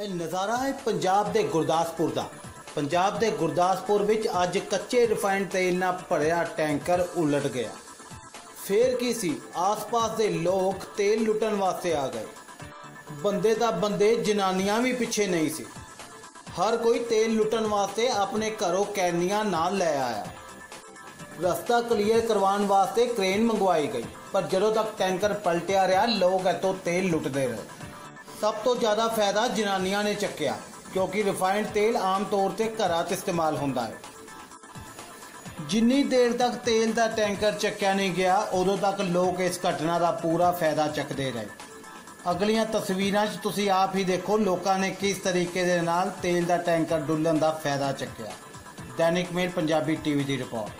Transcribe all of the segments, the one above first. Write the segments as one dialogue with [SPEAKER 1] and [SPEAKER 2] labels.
[SPEAKER 1] ਇਹ ਨਜ਼ਾਰਾ ਹੈ ਪੰਜਾਬ ਦੇ ਗੁਰਦਾਸਪੁਰ ਦਾ। ਪੰਜਾਬ ਦੇ ਗੁਰਦਾਸਪੁਰ ਵਿੱਚ ਅੱਜ ਕੱਚੇ ਰਿਫਾਈਨਡ ਤੇਲ ਨਾਲ ਭਰਿਆ ਟੈਂਕਰ ਉਲਟ ਗਿਆ। ਫੇਰ ਕੀ ਸੀ? ਆਸ-ਪਾਸ ਦੇ ਲੋਕ ਤੇਲ ਲੁੱਟਣ ਵਾਸਤੇ ਆ ਗਏ। ਬੰਦੇ ਦਾ ਬੰਦੇ, ਜਨਾਨੀਆਂ ਵੀ ਪਿੱਛੇ ਨਹੀਂ ਸੀ। ਹਰ ਕੋਈ ਤੇਲ ਲੁੱਟਣ ਵਾਸਤੇ ਆਪਣੇ ਘਰੋਂ ਕੈਨੀਆਂ ਨਾਲ ਲੈ ਆਇਆ। ਰਸਤਾ ਕਲੀਅਰ ਕਰਵਾਉਣ ਵਾਸਤੇ ਕ੍ਰੇਨ ਮੰਗਵਾਈ ਗਈ। ਪਰ ਜਦੋਂ ਤੱਕ ਟੈਂਕਰ ਪਲਟਿਆ ਰਿਹਾ, ਲੋਕ ਇਤੋਂ ਤੇਲ ਲੁੱਟਦੇ ਰਹੇ। ਸਭ ਤੋਂ ਜ਼ਿਆਦਾ ਫਾਇਦਾ ਜਨਾਨੀਆਂ ਨੇ ਚੱਕਿਆ, ਕਿਉਂਕਿ ਰਿਫਾਈਨਡ ਤੇਲ ਆਮ ਤੌਰ ਤੇ ਘਰਾਂ 'ਚ ਇਸਤੇਮਾਲ ਹੁੰਦਾ ਹੈ। ਜਿੰਨੀ ਦੇਰ ਤੱਕ ਤੇਲ ਦਾ ਟੈਂਕਰ ਚੱਕਿਆ ਨਹੀਂ ਗਿਆ, ਉਦੋਂ ਤੱਕ ਲੋਕ ਇਸ ਘਟਨਾ ਦਾ ਪੂਰਾ ਫਾਇਦਾ ਚੱਕਦੇ ਰਹੇ। ਅਗਲੀਆਂ ਤਸਵੀਰਾਂ 'ਚ ਤੁਸੀਂ ਆਪ ਹੀ ਦੇਖੋ ਲੋਕਾਂ ਨੇ ਕਿਸ ਤਰੀਕੇ ਦੇ ਨਾਲ ਤੇਲ ਦਾ ਟੈਂਕਰ ਡੁੱਲਣ ਦਾ ਫਾਇਦਾ ਚੱਕਿਆ। ਦੈਨਿਕ ਮੇਲ, ਪੰਜਾਬੀ ਟੀਵੀ ਦੀ ਰਿਪੋਰਟ।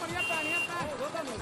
[SPEAKER 2] ਬੜੀਆਂ ਪੈਣੀਆਂ ਭੈਣ। ਚੋਦ ਤੁਹਾਨੂੰ